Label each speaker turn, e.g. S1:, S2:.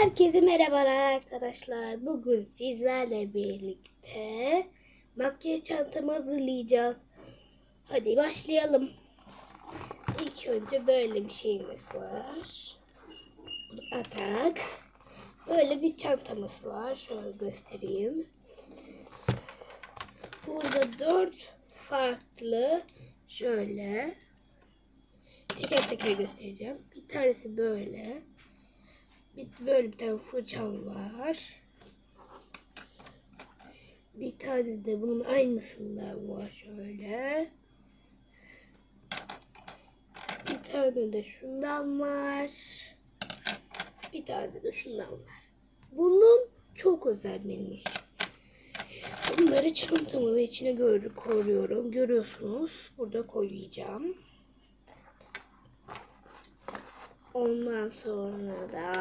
S1: Herkese merhabalar arkadaşlar. Bugün sizlerle birlikte makyaj çantamı hazırlayacağız. Hadi başlayalım. İlk önce böyle bir şeyimiz var. Atak. Böyle bir çantamız var. Şöyle göstereyim. Burada dört farklı şöyle teker teker göstereceğim. Bir tanesi böyle. Bir, böyle bir tane fırçam var. Bir tane de bunun aynısından var şöyle. Bir tane de şundan var. Bir tane de şundan var. Bunun çok özel benim. Bunları çantamın içine gördü koruyorum. Görüyorsunuz. Burada koyacağım. Ondan sonra da